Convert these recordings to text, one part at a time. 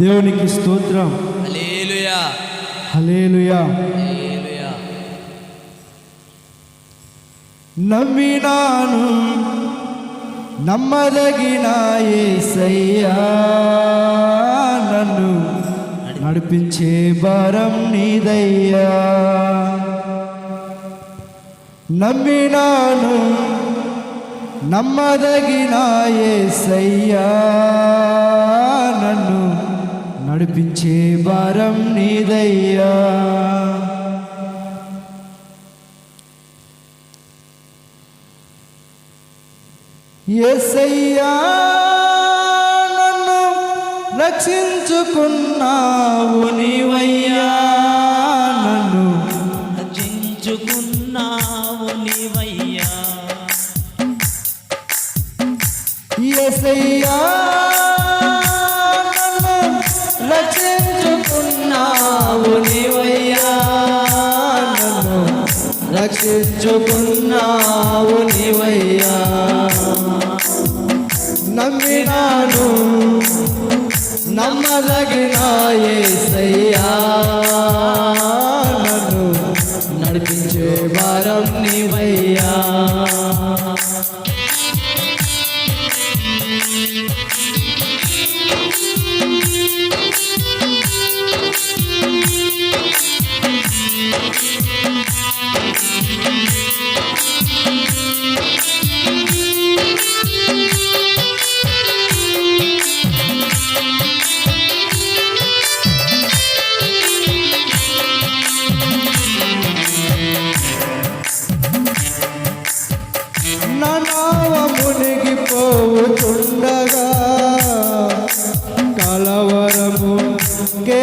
దేవునికి స్తోత్రం. హలేలుయా నమ్మినాను నమ్మదగిన యేసయ్యా నన్ను నడిపించే భారం నీదయ్యా. నమ్మినాను నమ్మదగిన యేసయ్యా నన్ను నడిపించే భారం నీదయ్యా. ఎసయ్యా నన్ను రక్షించుకున్నావు నీవయ్యా. నన్ను రచించుకున్నావు నీవయ్యా. ఎసయ్యా నీవయ్యా నన్ను రక్షించుకున్నావు నీవయ్యా. నమ్మినాను నమ్మదగిన యేసయ్యా నన్ను నడిపించే వారం నీవయ్యా.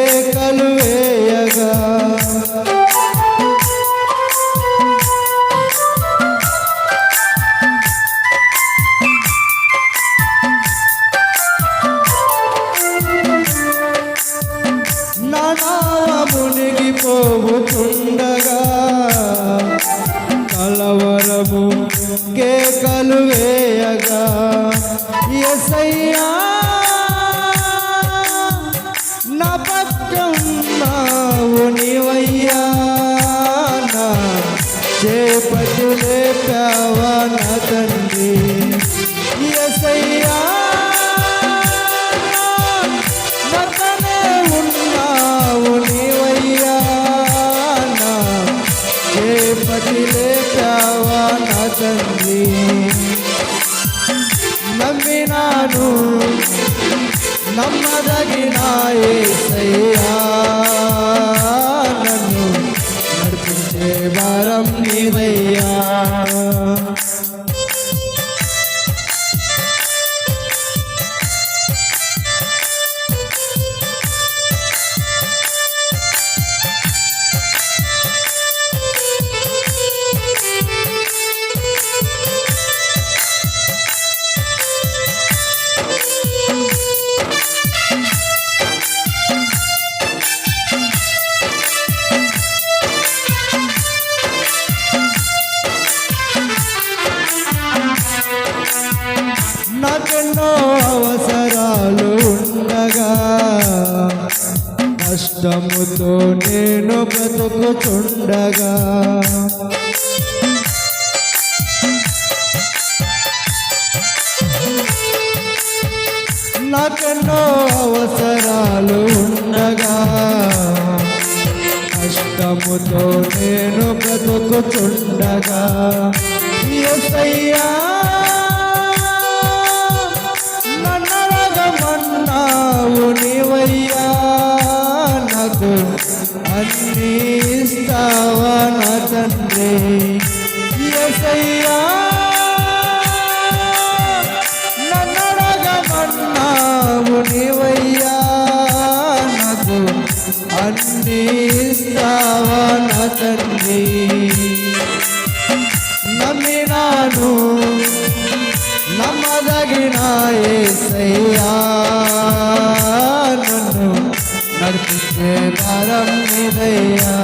కేకలు వేయగా. నా నావ మునిగిపోవుతుండగా కలవరము కేకలు వేయగా ఎసయ్యా నా లేపావా నా తండ్రి ఎసయ్యా నతనే ఉన్నావు నీవయ్యా నా. నా తండ్రి? నమ్మినాను నమ్మదగిన నన్ను నడిపించే భారం నీవయ్యా. నాకెన్నో అవసరాలు ఉండగా కష్టముతో నేను బ్రతుకుతుండగా. నాకెన్నో అవసరాలు ఉండగా కష్టముతో నేను బ్రతుకుతుండగా. అన్ని ఇస్తావా నా తండ్రి? ఎసయ్యా నన్నరగమన్నావు నీవయ్యా. నాకు అన్ని ఇస్తావా నా తండ్రి? నమ్మినాను నమ్మదగిన యేసయ్యా नरम दया।